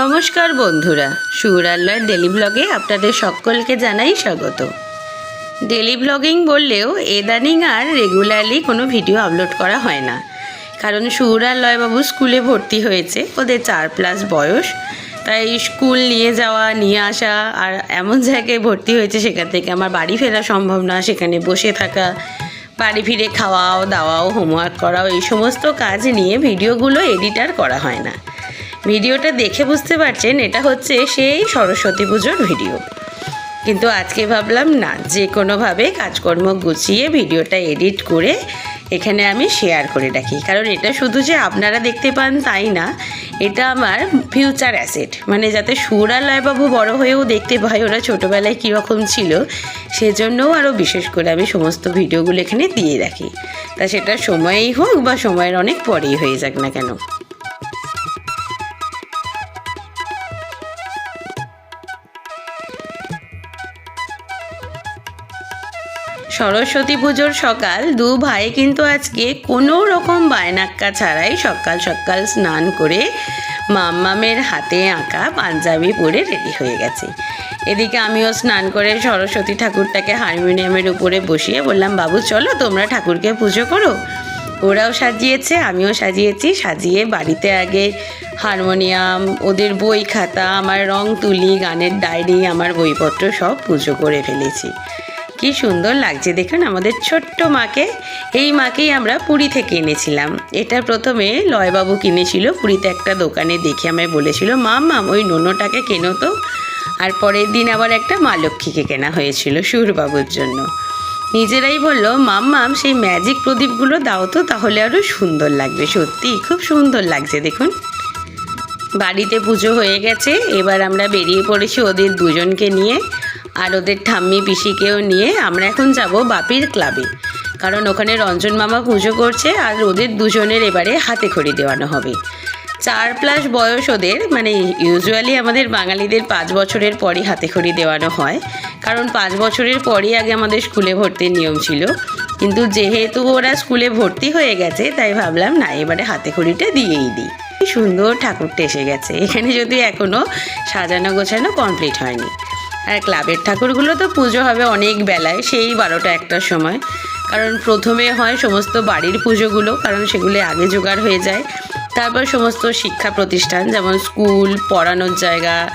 নমস্কার বন্ধুরা সুরাল্লয়ের ডেলি ব্লগে আপনাদের সকলকে জানাই স্বাগত। ডেলি ব্লগিং বললেও এদানিং আর রেগুলারলি কোনো ভিডিও আপলোড করা হয় না। কারণ সুরাল্লয়বাবু স্কুলে ভর্তি হয়েছে, ওদের চার প্লাস বয়স। তাই স্কুল নিয়ে যাওয়া, নিয়ে আসা আর এমন জায়গায় ভর্তি হয়েছে, সেখান থেকে আমার বাড়ি ফেরা সম্ভব না। সেখানে বসে থাকা, বাড়ি ফিরে খাওয়াও, দাওয়াও হোমওয়ার্ক করাও, এই সমস্ত কাজ নিয়ে ভিডিওগুলো এডিট আর করা হয় না। ভিডিওটা দেখে বুঝতে পারছেন, এটা হচ্ছে সেই সরস্বতী পুজোর ভিডিও। কিন্তু আজকে ভাবলাম না, যে কোনোভাবে কাজকর্ম গুছিয়ে ভিডিওটা এডিট করে এখানে আমি শেয়ার করে রাখি। কারণ এটা শুধু যে আপনারা দেখতে পান তাই না, এটা আমার ফিউচার অ্যাসেট মানে যাতে সুরালয়বাবু বড় হয়েও দেখতে পায়, ওরা ছোটোবেলায় কীরকম ছিল, সেজন্যও আরও বিশেষ করে আমি সমস্ত ভিডিওগুলো এখানে দিয়ে রাখি। তা সেটা সময়েই হোক বা সময়ের অনেক পরেই হয়ে যাক না কেন। সরস্বতী পুজোর সকাল, দু ভাই কিন্তু আজকে কোনো রকম বায়নাক্কা ছাড়াই সকাল সকাল স্নান করে মাম্মামের হাতে আঁকা পাঞ্জাবি পরে রেডি হয়ে গেছে। এদিকে আমিও স্নান করে সরস্বতী ঠাকুরটাকে হারমোনিয়ামের উপরে বসিয়ে বললাম, বাবু, চলো তোমরা ঠাকুরকে পুজো করো। ওরাও সাজিয়েছে, আমিও সাজিয়েছি। সাজিয়ে বাড়িতে আগে হারমোনিয়াম, ওদের বই খাতা, আমার রং তুলি, গানের ডায়েরি, আমার বইপত্র সব পুজো করে ফেলেছি। কি সুন্দর লাগছে। দেখুন, আমাদের ছোট্ট মাকে, এই মাকেই আমরা পুরী থেকে এনেছিলাম। এটা প্রথমে লয়বাবু কিনেছিল পুরীতে একটা দোকানে, দেখে আমায় বলেছিল, মাম মাম, ওই নোনোটাকে কেনো তো। আর পরের দিন আবার একটা মা লক্ষ্মীকে কেনা হয়েছিল সুরবাবুর জন্য। নিজেরাই বলল, মাম মাম, সেই ম্যাজিক প্রদীপগুলো দাও তো, তাহলে আরও সুন্দর লাগবে, সত্যি, খুব সুন্দর লাগছে, দেখুন। বাড়িতে পুজো হয়ে গেছে, এবার আমরা বেরিয়ে পড়েছি ওদের দুজনকে নিয়ে। আর ওদের ঠাম্মি পিসিকেও নিয়ে আমরা এখন যাব বাপির ক্লাবে। কারণ ওখানে রঞ্জন মামা পুজো করছে আর ওদের দুজনের এবারে হাতে খড়ি দেওয়ানো হবে। চার প্লাস বয়স ওদের মানে ইউজুয়ালি আমাদের বাঙালিদের পাঁচ বছরের পরই হাতে খড়ি দেওয়ানো হয়। কারণ পাঁচ বছরের পরই আগে আমাদের স্কুলে ভর্তির নিয়ম ছিল। কিন্তু যেহেতু ওরা স্কুলে ভর্তি হয়ে গেছে, তাই ভাবলাম, না, এবারে হাতে খড়িটা দিয়েই দিই। সুন্দর ঠাকুরটা এসে গেছে। এখানে যদি এখনও সাজানো গোছানো কমপ্লিট হয়নি। আর ক্লাবের ঠাকুরগুলো তো পুজো হবে অনেক বেলায়, সেই বারোটা একটার সময়। কারণ প্রথমে হয় সমস্ত বাড়ির পুজোগুলো, কারণ সেগুলো আগে জোগাড় হয়ে যায়। তারপর সমস্ত শিক্ষা প্রতিষ্ঠান, যেমন স্কুল, পড়ানোর জায়গা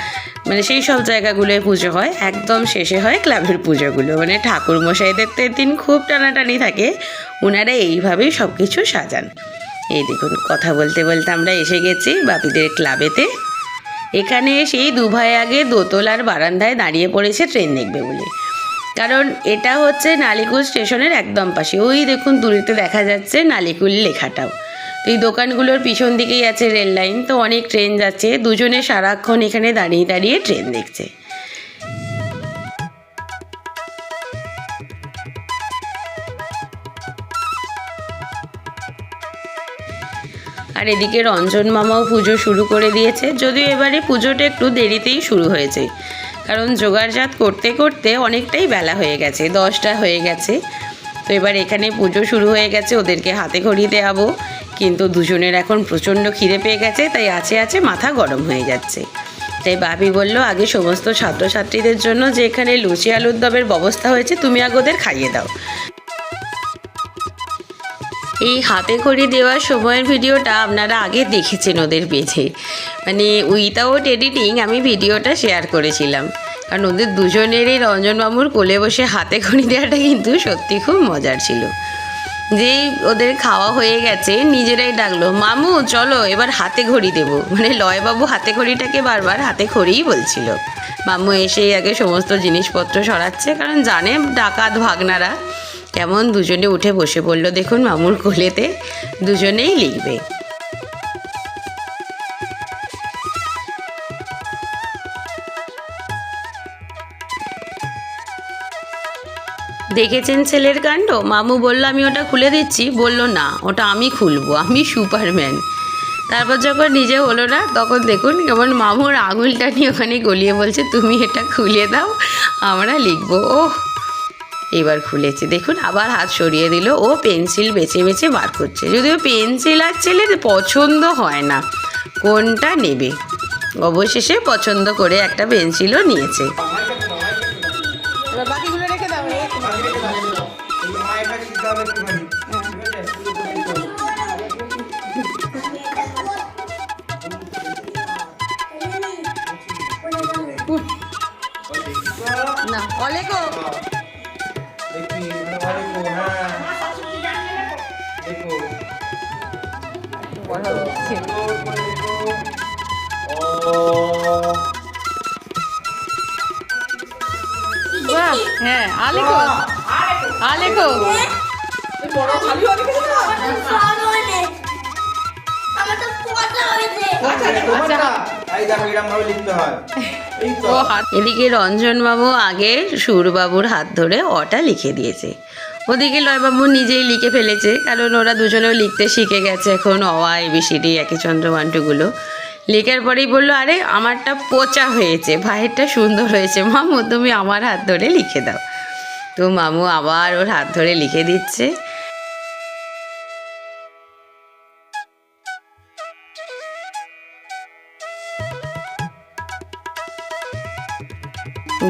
মানে সেই সব জায়গাগুলোয় পুজো হয়। একদম শেষে হয় ক্লাবের পুজোগুলো। মানে ঠাকুর মশাইদের তো দিন খুব টানাটানি থাকে ওনারা এইভাবেই সব কিছু সাজান। এই দেখুন, কথা বলতে বলতে আমরা এসে গেছি বাপিদের ক্লাবেতে। এখানে সেই দুভাই আগে দোতলার বারান্দায় দাঁড়িয়ে পড়েছে ট্রেন দেখবে বলে। কারণ এটা হচ্ছে নালিকুল স্টেশনের একদম পাশে। ওই দেখুন, দূরেতে দেখা যাচ্ছে নালিকুল লেখাটাও। তো এই দোকানগুলোর পিছন দিকেই আছে রেল লাইন। তো অনেক ট্রেন যাচ্ছে। দুজনে সারাক্ষণ এখানে দাঁড়িয়ে দাঁড়িয়ে ট্রেন দেখছে। আর এদিকে রঞ্জন মামাও পুজো শুরু করে দিয়েছে, যদিও এবারে পুজোটা একটু দেরিতেই শুরু হয়েছে। কারণ জোগাড়জাত করতে করতে অনেকটাই বেলা হয়ে গেছে, দশটা হয়ে গেছে। তো এবার এখানে পুজো শুরু হয়ে গেছে, ওদেরকে হাতে খড়ি দেওয়াবো কিন্তু দুজনের এখন প্রচণ্ড খিদে পেয়ে গেছে, তাই আছে আছে মাথা গরম হয়ে যাচ্ছে। তাই বাপি বলল, আগে সমস্ত ছাত্রছাত্রীদের জন্য যে এখানে লুচি আলুর দমের ব্যবস্থা হয়েছে, তুমি আগে ওদের খাইয়ে দাও। এই হাতে খড়ি দেওয়ার সময়ের ভিডিওটা আপনারা আগে দেখেছেন ওদের পেজে মানে উইথাউট এডিটিং আমি ভিডিওটা শেয়ার করেছিলাম। কারণ ওদের দুজনেরই রঞ্জনবাবুর কোলে বসে হাতে খড়ি দেওয়াটা কিন্তু সত্যি খুব মজার ছিল। যেই ওদের খাওয়া হয়ে গেছে, নিজেরাই ডাকলো, মামু, চলো, এবার হাতে ঘড়ি দেবো। মানে লয়বাবু হাতে ঘড়িটাকে বারবার হাতে খড়িই বলছিল। মামু এসেই আগে সমস্ত জিনিসপত্র সরাচ্ছে, কারণ জানে ডাকাত ভাগনারা। কেমন দুজনে উঠে বসে পড়ল দেখুন মামুর কোলেতে, দুজনেই লিখবে। দেখেছেন ছেলের কাণ্ড? মামু বলল, আমি ওটা খুলে দিচ্ছি। বলল, না, ওটা আমি খুলবো, আমি সুপারম্যান। তারপর যখন নিজে হলো না, তখন দেখুন কেমন মামুর আঙুলটা নিয়ে ওখানে গলিয়ে বলছে, তুমি এটা খুলে দাও, আমরা লিখব। ওহ! এবার খুলেছে। দেখুন, আবার হাত সরিয়ে দিল। ও পেন্সিল বেছে বেছে বার করছে। যদিও পেন্সিল আর ছেলের পছন্দ হয় না। কোনটা নেবে? অবশেষে পছন্দ করে একটা পেন্সিলও নিয়েছে। হাত এদিকে রঞ্জনবাবু আগে সুরবাবুর হাত ধরে অটা লিখে দিয়েছে। ওদিকে লয়বাবু নিজেই লিখে ফেলেছে, কারণ ওরা দুজনেও লিখতে শিখে গেছে এখন অ, আ এবিসিডি একই চন্দ্রমান্টুগুলো। লেখার পরেই বলল, আরে, আমারটা পচা হয়েছে, ভাইয়েরটা সুন্দর হয়েছে। মামু, তুমি আমার হাত ধরে লিখে দাও। তো মামু আবার ওর হাত ধরে লিখে দিচ্ছে।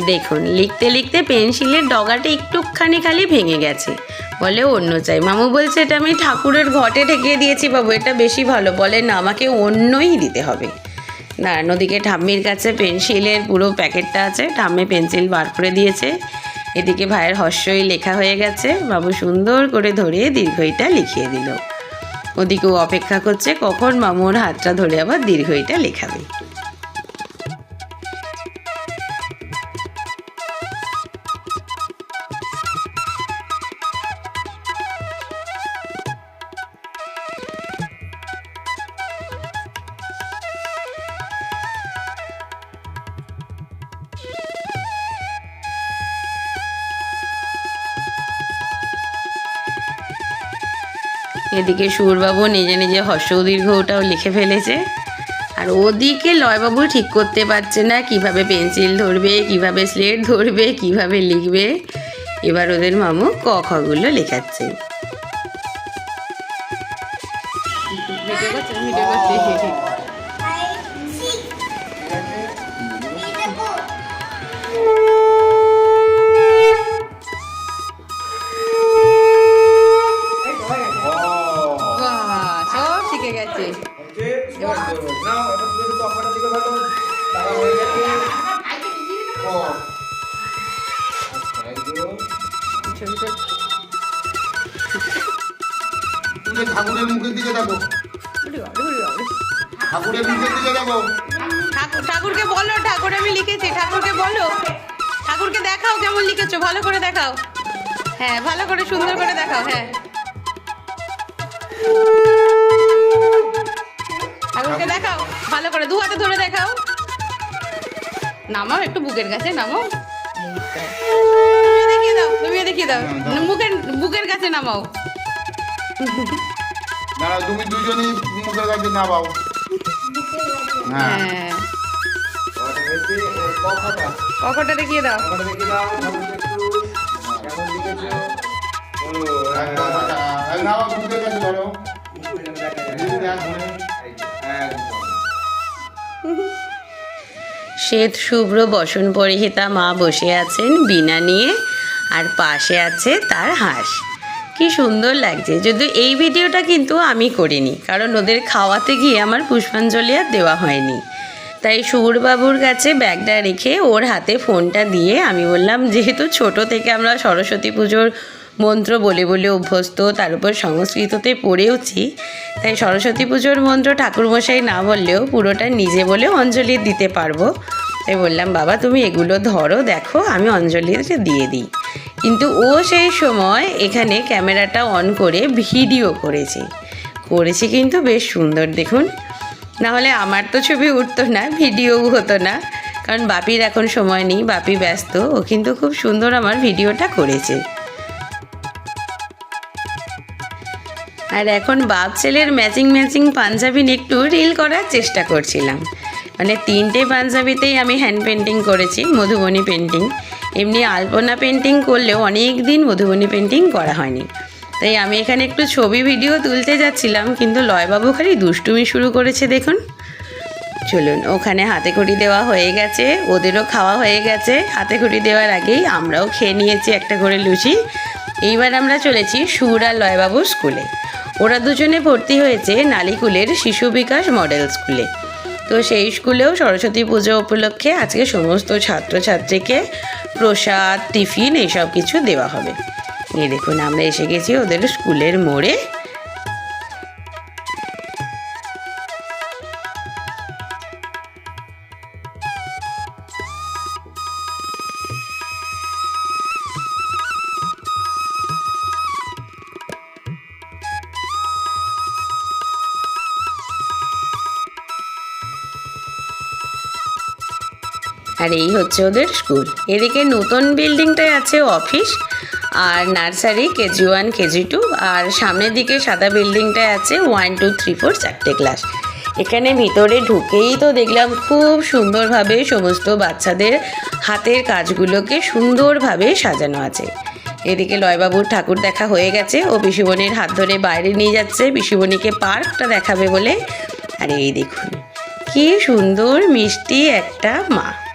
দেখুন, লিখতে লিখতে পেন্সিলের ডগাটা একটুখানি খালি ভেঙে গেছে। বলে, অন্য চাই। মামু বলছে, এটা আমি ঠাকুরের ঘটে ঠেকিয়ে দিয়েছি বাবু, এটা বেশি ভালো। বলে, না, আমাকে অন্যই দিতে হবে। না নদীকে ঠাম্মির কাছে পেন্সিলের পুরো প্যাকেটটা আছে, ঠাম্মি পেন্সিল বার করে দিয়েছে। এদিকে ভাইয়ের হর্ষই লেখা হয়ে গেছে। বাবু সুন্দর করে ধরে দীর্ঘইটা লিখিয়ে দিল। ওদিকেও অপেক্ষা করছে, কখন মামুর হাতটা ধরে আবার দীর্ঘইটা লেখাবে। এদিকে সুরবাবু নিজে নিজে হর্ষ দীর্ঘটাও লিখে ফেলেছে। আর ওদিকে লয়বাবু ঠিক করতে পারছে না, কীভাবে পেন্সিল ধরবে, কীভাবে স্লেট ধরবে, কীভাবে লিখবে। এবার ওদের মামু ক খগুলো লেখাচ্ছে। কেমন লিখেছো? ভালো করে দেখাও। হ্যাঁ ভালো করে সুন্দর করে দেখাও হ্যাঁ। ঠাকুরকে দেখাও ভালো করে দু হাতে ধরে দেখাও। নামাও একটু বুকের কাছে নামাও। দেখিয়ে দাও তুমিও দেখিয়ে দাও। মুখের বুকের কাছে নামাও। তুমি দুজনই মুখের কাছে না পাও হ্যাঁ। হ্যাঁ। দেখিয়ে দাও। শ্বেত শুভ্র বসন পরিহিতা মা বসে আছেন বিনা নিয়ে, আর পাশে আছে তার হাঁস। কি সুন্দর লাগছে। যদি এই ভিডিওটা কিন্তু আমি করিনি, কারণ ওদের খাওয়াতে গিয়ে আমার পুষ্পাঞ্জলি আর দেওয়া হয়নি। তাই সুরবাবুর কাছে ব্যাগটা রেখে ওর হাতে ফোনটা দিয়ে আমি বললাম, যেহেতু ছোট থেকে আমরা সরস্বতী পুজোর মন্ত্র বলে বলে অভ্যস্ত, তার উপর সংস্কৃততে পড়েওছি তাই সরস্বতী পুজোর মন্ত্র ঠাকুরমশাই না বললেও পুরোটা নিজে বলে অঞ্জলি দিতে পারব। তাই বললাম, বাবা, তুমি এগুলো ধরো, দেখো, আমি অঞ্জলিতে দিয়ে দিই। কিন্তু ও সেই সময় এখানে ক্যামেরাটা অন করে ভিডিও করেছে। করেছে কিন্তু বেশ সুন্দর, দেখুন। না হলে আমার তো ছবি উঠতো না ভিডিও হতো না। কারণ বাপির এখন সময় নেই, বাপি ব্যস্ত, ও কিন্তু খুব সুন্দর আমার ভিডিওটা করেছে। আর এখন বাপ ছেলের ম্যাচিং ম্যাচিং পাঞ্জাবি নিয়ে একটু রিল করার চেষ্টা করছিলাম। মানে তিনটে পাঞ্জাবিতেই আমি হ্যান্ড পেন্টিং করেছি, মধুবনী পেন্টিং এমনি আলপনা পেন্টিং করলেও অনেক দিন মধুবনী পেন্টিং করা হয়নি। তাই আমি এখানে একটু ছবি ভিডিও তুলতে যাচ্ছিলাম, কিন্তু লয়বাবু খালি দুষ্টুমি শুরু করেছে দেখুন। চলুন, ওখানে হাতে খড়ি দেওয়া হয়ে গেছে, ওদেরও খাওয়া হয়ে গেছে। হাতে খড়ি দেওয়ার আগেই আমরাও খেয়ে নিয়েছি একটা করে লুচি। এইবার আমরা চলেছি সুর আর লয়বাবুর স্কুলে। ওরা দুজনে ভর্তি হয়েছে নালিকুলের শিশু বিকাশ মডেল স্কুলে। তো সেই স্কুলেও সরস্বতী পুজো উপলক্ষে আজকে সমস্ত ছাত্রছাত্রীকে প্রসাদ, টিফিন, এইসব কিছু দেওয়া হবে। এই দেখুন, আমরা এসে গেছি ওদের স্কুলের মোড়ে। আর এই হচ্ছে ওদের স্কুল। এদিকে নতুন বিল্ডিংটায় আছে অফিস। আর nursery KG one, KG two, আর সামনের দিকে সাদা বিল্ডিংটায় আছে ওয়ান, টু, থ্রি, ফোর, চারটে ক্লাস এখানে ভিতরে ঢুকেই তো দেখলাম খুব সুন্দরভাবে সমস্ত বাচ্চাদের হাতের কাজগুলোকে সুন্দরভাবে সাজানো আছে। এদিকে লয়বাবুর ঠাকুর দেখা হয়ে গেছে। ও পিসুমণির হাত ধরে বাইরে নিয়ে যাচ্ছে। পিসুমণিকে পার্কটা দেখাবে বলে। আর এই দেখুন, কি সুন্দর মিষ্টি একটা মা।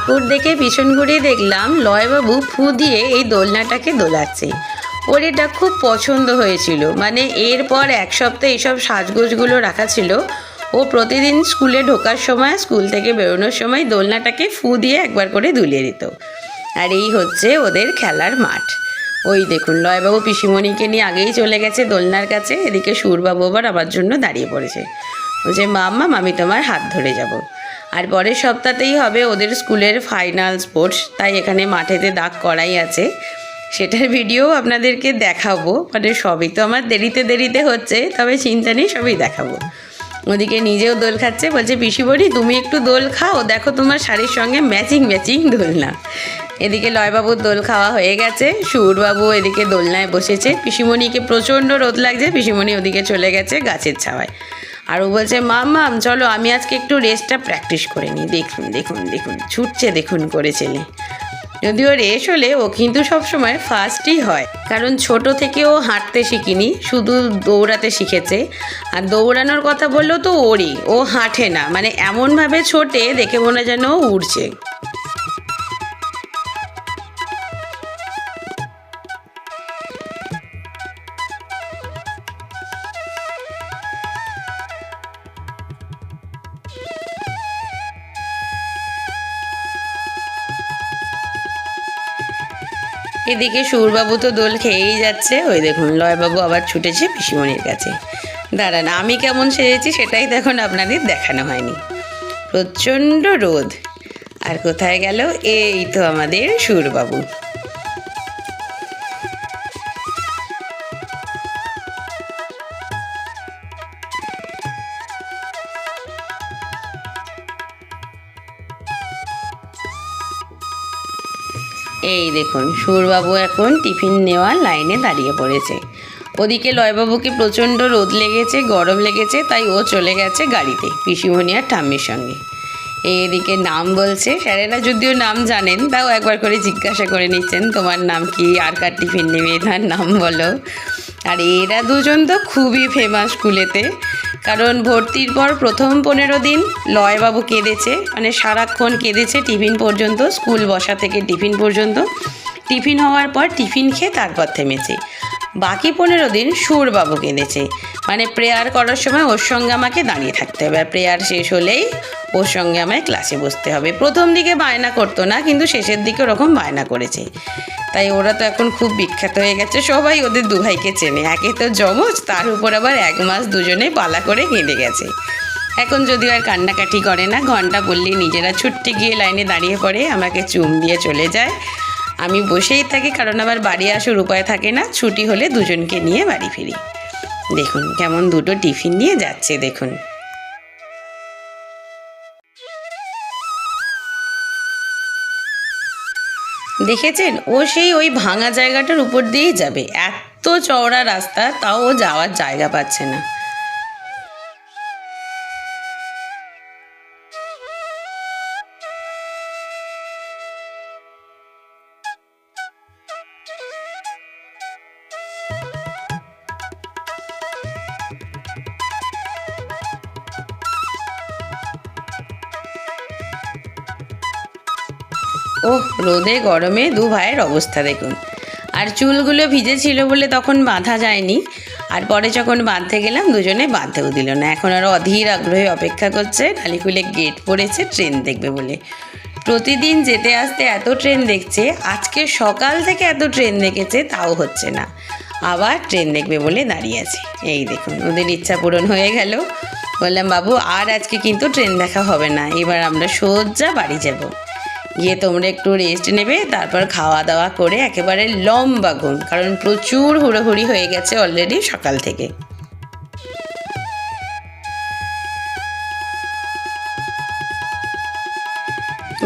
ঠাকুর দেখে পিছন ঘুরিয়ে দেখলাম লয়বাবু ফু দিয়ে এই দোলনাটাকে দোলাচ্ছে। ওর এটা খুব পছন্দ হয়েছিল। মানে এরপর এক সপ্তাহ এইসব সাজগোজগুলো রাখা ছিল। ও প্রতিদিন স্কুলে ঢোকার সময়, স্কুল থেকে বেরোনোর সময় দোলনাটাকে ফু দিয়ে একবার করে দুলিয়ে দিত। আর এই হচ্ছে ওদের খেলার মাঠ। ওই দেখুন, লয়বাবু পিসিমণিকে নিয়ে আগেই চলে গেছে দোলনার কাছে। এদিকে সুরবাবু আবার আমার জন্য দাঁড়িয়ে পড়েছে। বলছে, মাম্মা আমি তোমার হাত ধরে যাব। আর পরের সপ্তাহতেই হবে ওদের স্কুলের ফাইনাল স্পোর্টস, তাই এখানে মাঠেতে দাগ করাই আছে। সেটার ভিডিও আপনাদেরকে দেখাবো মানে সবই তো আমার দেরিতে দেরিতে হচ্ছে, তবে চিন্তা নেই সবই দেখাবো। ওদিকে নিজেও দোল খাচ্ছে, বলছে পিসিবড়ি তুমি একটু দোল খাও, দেখো তোমার শাড়ির সঙ্গে ম্যাচিং ম্যাচিং দোলনা। এদিকে লয়বাবুর দোল খাওয়া হয়ে গেছে, সুরবাবু এদিকে দোলনায় বসেছে। পিসিমণিকে প্রচণ্ড রোদ লাগছে, পিসিমণি ওদিকে চলে গেছে গাছের ছাওয়ায়। আর ও বলছে, মাম চলো, আমি আজকে একটু রেসটা প্র্যাকটিস করে নিই। দেখুন দেখুন দেখুন, ছুটছে দেখুন করে ছেলে যদিও রেস হলে ও কিন্তু সবসময় ফার্স্টই হয়, কারণ ছোট থেকে ও হাঁটতে শিখিনি, শুধু দৌড়াতে শিখেছে। আর দৌড়ানোর কথা বললেও তো ওরই, ও হাঁটে না মানে এমনভাবে ছোটে দেখে মনে যেন ও উড়ছে। এদিকে সুরবাবু তো দোল খেয়েই যাচ্ছে। ওই দেখুন, লয়বাবু আবার ছুটেছে পিসিমণির কাছে। দাঁড়ান, আমি কেমন সেজেছি সেটাই দেখুন, আপনাদের দেখানো হয়নি। প্রচণ্ড রোদ। আর কোথায় গেল? এই তো আমাদের সুরবাবু। এই দেখুন, সুরবাবু এখন টিফিন নেওয়ার লাইনে দাঁড়িয়ে পড়েছে। ওদিকে লয়বাবুকে প্রচণ্ড রোদ লেগেছে, গরম লেগেছে, তাই ও চলে গেছে গাড়িতে পিসিমণি আর ঠাম্মির সঙ্গে। এদিকে নাম বলছে, স্যারেরা যদিও নাম জানেন, তাও একবার করে জিজ্ঞাসা করে নিচ্ছেন, তোমার নাম কি, আর কার টিফিন নেবে তার নাম বলো। আর এরা দুজন তো খুবই ফেমাস স্কুলেতে। কারণ ভর্তির পর প্রথম পনেরো দিন লয়বাবু কেঁদেছে মানে সারাক্ষণ কেঁদেছে টিফিন পর্যন্ত, স্কুল বসা থেকে টিফিন পর্যন্ত। টিফিন হওয়ার পর টিফিন খেয়ে তারপর থেমেছে। বাকি পনেরো দিন সুরবাবু কেঁদেছে। মানে প্রেয়ার করার সময় ওর সঙ্গে আমাকে দাঁড়িয়ে থাকতে হবে। আর প্রেয়ার শেষ হলেই ওর সঙ্গে আমায় ক্লাসে বসতে হবে। প্রথম দিকে বায়না করতো না, কিন্তু শেষের দিকে ওরকম বায়না করেছে। তাই ওরা তো এখন খুব বিখ্যাত হয়ে গেছে, সবাই ওদের দু ভাইকে চেনে। একে তো জমজ তার উপর আবার এক মাস দুজনে পালা করে কেঁদে গেছে। এখন যদিও আর কান্নাকাটি করে না, ঘণ্টা বললেই নিজেরা ছুটতে গিয়ে লাইনে দাঁড়িয়ে পড়ে, আমাকে চুম দিয়ে চলে যায়। আমি বসেই থাকি, কারণ আমার বাড়ি আসার উপায় থাকে না, ছুটি হলে দুজনকে নিয়ে বাড়ি ফিরি। দেখুন, কেমন দুটো টিফিন নিয়ে যাচ্ছে, দেখুন। দেখেছেন? ও সেই ওই ভাঙা জায়গাটার উপর দিয়েই যাবে। এত চওড়া রাস্তা, তাও ও যাওয়ার জায়গা পাচ্ছে না। ওহ, রোদে, গরমে দু ভাইয়ের অবস্থা দেখুন। আর চুলগুলো ভিজে ছিল বলে তখন বাঁধা যায়নি। আর পরে যখন বাঁধতে গেলাম, দুজনে বাঁধতেও দিল না। এখন আরও অধীর আগ্রহে অপেক্ষা করছে। নালিকুলে গেট পড়েছে ট্রেন দেখবে বলে। প্রতিদিন যেতে আসতে এত ট্রেন দেখছে, আজকে সকাল থেকে এত ট্রেন দেখেছে, তাও হচ্ছে না। আবার ট্রেন দেখবে বলে দাঁড়িয়ে আছে। এই দেখুন, ওদের ইচ্ছা পূরণ হয়ে গেল। বললাম, বাবু, আর আজকে কিন্তু ট্রেন দেখা হবে না। এবার আমরা সোজা বাড়ি যাব। গিয়ে তোমরা একটু রেস্ট নেবে, তারপর খাওয়া দাওয়া করে একেবারে লম্বা ঘুম, কারণ প্রচুর হুড়োহুড়ি হয়ে গেছে অলরেডি সকাল থেকে।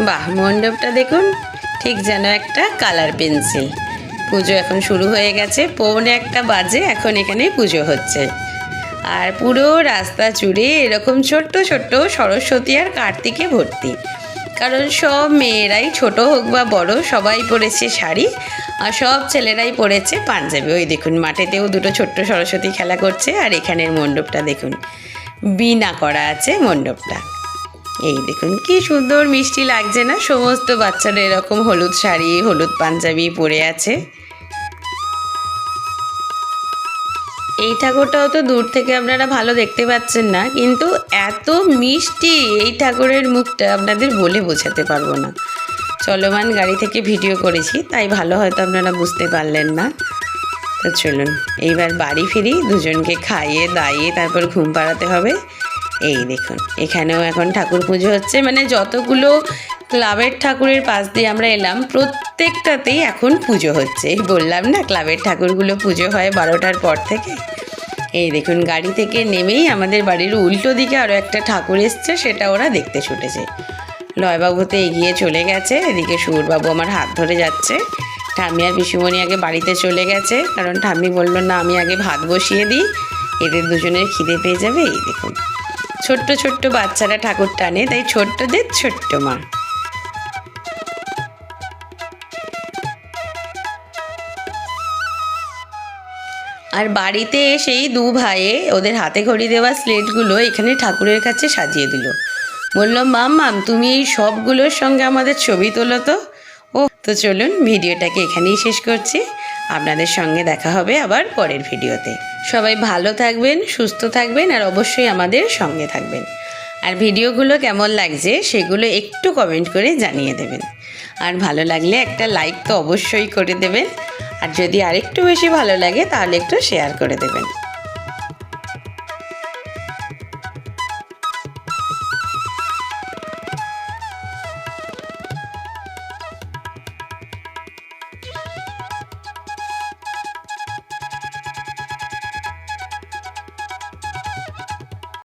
বাহ, মণ্ডপটা দেখুন, ঠিক যেন একটা কালার পেন্সিল পুজো এখন শুরু হয়ে গেছে, পৌনে একটা বাজে, এখন এখানে পুজো হচ্ছে। আর পুরো রাস্তা জুড়ে এরকম ছোট্ট ছোট্ট সরস্বতী আর কার্তিকে ভর্তি। কারণ সব মেয়েরাই ছোট হোক বা বড়, সবাই পরেছে শাড়ি আর সব ছেলেরাই পরেছে পাঞ্জাবি। ওই দেখুন, মাঠেতেও দুটো ছোট্ট সরস্বতী খেলা করছে আর এখানের মণ্ডপটা দেখুন, বিনা করা আছে মণ্ডপটা। এই দেখুন, কি সুন্দর মিষ্টি লাগছে না? সমস্ত বাচ্চারা এরকম হলুদ শাড়ি, হলুদ পাঞ্জাবি পরে আছে। এই ঠাকুরটাও তো দূর থেকে আপনারা ভালো দেখতে পাচ্ছেন না, কিন্তু এত মিষ্টি এই ঠাকুরের মুখটা আপনাদের বলে বোঝাতে পারব না। চলমান গাড়ি থেকে ভিডিও করেছি, তাই ভালো হয়তো আপনারা বুঝতে পারলেন না। তো চলুন, এইবার বাড়ি ফিরি, দুজনকে খাইয়ে, দাইয়ে তারপর ঘুম পাড়াতে হবে। এই দেখুন, এখানেও এখন ঠাকুর পুজো হচ্ছে মানে যতগুলো ক্লাবের ঠাকুরের পাশ দিয়ে আমরা এলাম। প্রত্যেকটাতেই এখন পুজো হচ্ছে। বললাম না, ক্লাবের ঠাকুরগুলো পুজো হয় বারোটার পর থেকে? এই দেখুন, গাড়ি থেকে নেমেই আমাদের বাড়ির উল্টো দিকে আরও একটা ঠাকুর এসছে, সেটা ওরা দেখতে ছুটেছে লয়বাবুতে এগিয়ে চলে গেছে, এদিকে সুরবাবু আমার হাত ধরে যাচ্ছে। ঠাম্মি আর পিসুমণি আগে বাড়িতে চলে গেছে, কারণ ঠাম্মি বলল, না, আমি আগে ভাত বসিয়ে দিই, এদের দুজনের খিদে পেয়ে যাবে। এই দেখুন, ছোট্ট ছোট্ট বাচ্চারা ঠাকুর টানে, তাই ছোট্টদের ছোট্ট মা। আর বাড়িতে এসেই দু ভাইয়ে ওদের হাতে ঘড়ি দেওয়া স্লেটগুলো এখানে ঠাকুরের কাছে সাজিয়ে দিল। বলল, মাম মাম, তুমি এই সবগুলোর সঙ্গে আমাদের ছবি তোলো তো। ও, তো চলুন ভিডিওটাকে এখানেই শেষ করছি। আপনাদের সঙ্গে দেখা হবে আবার পরের ভিডিওতে। সবাই ভালো থাকবেন, সুস্থ থাকবেন আর অবশ্যই আমাদের সঙ্গে থাকবেন। আর ভিডিওগুলো কেমন লাগছে সেগুলো একটু কমেন্ট করে জানিয়ে দেবেন। আর ভালো লাগলে একটা লাইক তো অবশ্যই করে দেবেন। আর যদি আরেকটু বেশি ভালো লাগে তাহলে একটু শেয়ার করে দেবেন।